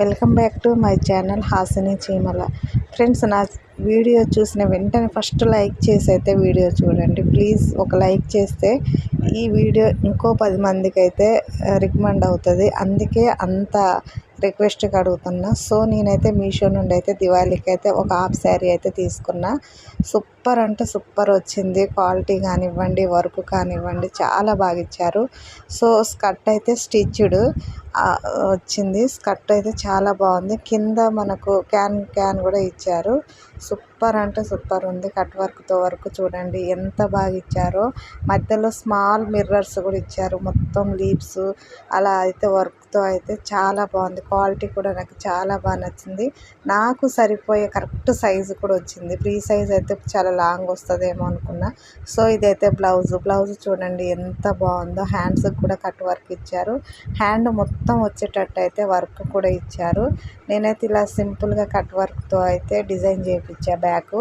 Welcome back to my channel Hasini Cheemala. Friends నా video చూసిన వెంటనే ఫస్ట్ లైక్ చేసి అయితే వీడియో చూడండి. ప్లీజ్ ఒక లైక్ చేస్తే ఈ వీడియో ఇంకో పది మందికి అయితే రికమెండ్ అవుతుంది. అందుకే అంత రిక్వెస్ట్గా అడుగుతున్నా సో నేనైతే మీషో నుండి అయితే దివాళీకి అయితే ఒక హాఫ్ శారీ అయితే తీసుకున్నా. సూపర్ సూపర్ అంటే సూపర్ వచ్చింది. క్వాలిటీ కానివ్వండి వర్క్ కానివ్వండి చాలా బాగా ఇచ్చారు. సో స్కర్ట్ అయితే స్టిచ్డ్ వచ్చింది. స్కర్ట్ అయితే చాలా బాగుంది. కింద మనకు క్యాన్ క్యాన్ కూడా ఇచ్చారు. సూపర్ అంటే సూపర్ ఉంది. కట్ వర్క్తో వర్క్ చూడండి ఎంత బాగా ఇచ్చారో. మధ్యలో స్మాల్ మిర్రర్స్ కూడా ఇచ్చారు. మొత్తం లీవ్స్ అలా అయితే వర్క్తో అయితే చాలా బాగుంది. క్వాలిటీ కూడా నాకు చాలా బాగా నచ్చింది. నాకు సరిపోయే కరెక్ట్ సైజు కూడా వచ్చింది. ఫ్రీ సైజ్ అయితే చాలా లాంగ్ వస్తుందేమో అనుకున్నా. సో ఇదైతే బ్లౌజ్. బ్లౌజ్ చూడండి ఎంత బాగుందో. హ్యాండ్స్కి కూడా కట్ వర్క్ ఇచ్చారు. హ్యాండ్ మొత్తం వచ్చేటట్టు అయితే వర్క్ కూడా ఇచ్చారు. నేనైతే ఇలా సింపుల్గా కట్ వర్క్తో అయితే డిజైన్ చేయించా బ్యాక్.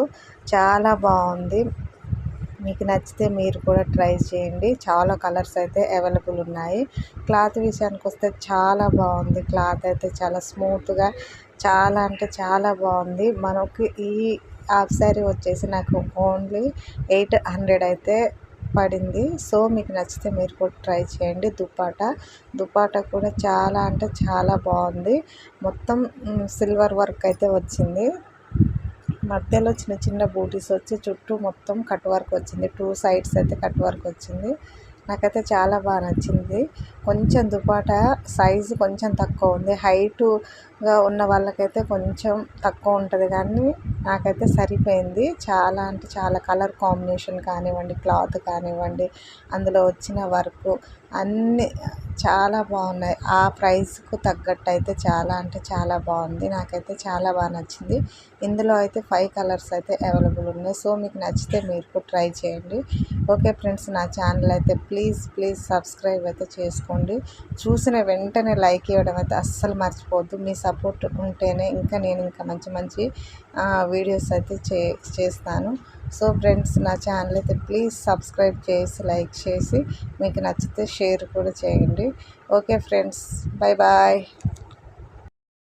చాలా బాగుంది. మీకు నచ్చితే మీరు కూడా ట్రై చేయండి. చాలా కలర్స్ అయితే అవైలబుల్ ఉన్నాయి. క్లాత్ విషయానికి వస్తే చాలా బాగుంది. క్లాత్ అయితే చాలా స్మూత్గా చాలా అంటే చాలా బాగుంది. మనకి ఈ హాఫ్ శారీ వచ్చేసి నాకు ఓన్లీ ఎయిట్ హండ్రెడ్ అయితే పడింది. సో మీకు నచ్చితే మీరు కూడా ట్రై చేయండి దుపాటా. దుపాటా కూడా చాలా అంటే చాలా బాగుంది. మొత్తం సిల్వర్ వర్క్ అయితే వచ్చింది. మధ్యలో చిన్న చిన్న బూటీస్ వచ్చి చుట్టూ మొత్తం కట్ వర్క్ వచ్చింది. టూ సైడ్స్ అయితే కట్ వర్క్ వచ్చింది. నాకైతే చాలా బాగా నచ్చింది. కొంచెం దుపాట సైజు కొంచెం తక్కువ ఉంది. హైటుగా ఉన్న వాళ్ళకైతే కొంచెం తక్కువ ఉంటుంది కానీ నాకైతే సరిపోయింది. చాలా అంటే చాలా కలర్ కాంబినేషన్ కానివ్వండి క్లాత్ కానివ్వండి అందులో వచ్చిన వర్క్ అన్నీ చాలా బాగున్నాయి. ఆ ప్రైస్కు తగ్గట్టు అయితే చాలా అంటే చాలా బాగుంది. నాకైతే చాలా బాగా నచ్చింది. ఇందులో అయితే ఫైవ్ కలర్స్ అయితే అవైలబుల్ ఉన్నాయి. సో మీకు నచ్చితే మీరు ట్రై చేయండి. ఓకే ఫ్రెండ్స్ నా ఛానల్ అయితే ప్లీజ్ ప్లీజ్ సబ్స్క్రైబ్ అయితే చేసుకోండి. చూసిన వెంటనే లైక్ ఇవ్వడం అయితే అస్సలు మర్చిపోవద్దు. మీ సపోర్ట్ ఉంటేనే ఇంకా నేను ఇంకా మంచి మంచి వీడియోస్ అయితే చే చేస్తాను. సో ఫ్రెండ్స్ నా ఛానల్ అయితే ప్లీజ్ సబ్స్క్రైబ్ చేసి లైక్ చేసి మీకు నచ్చితే షేర్ కూడా చేయండి. Okay friends bye bye.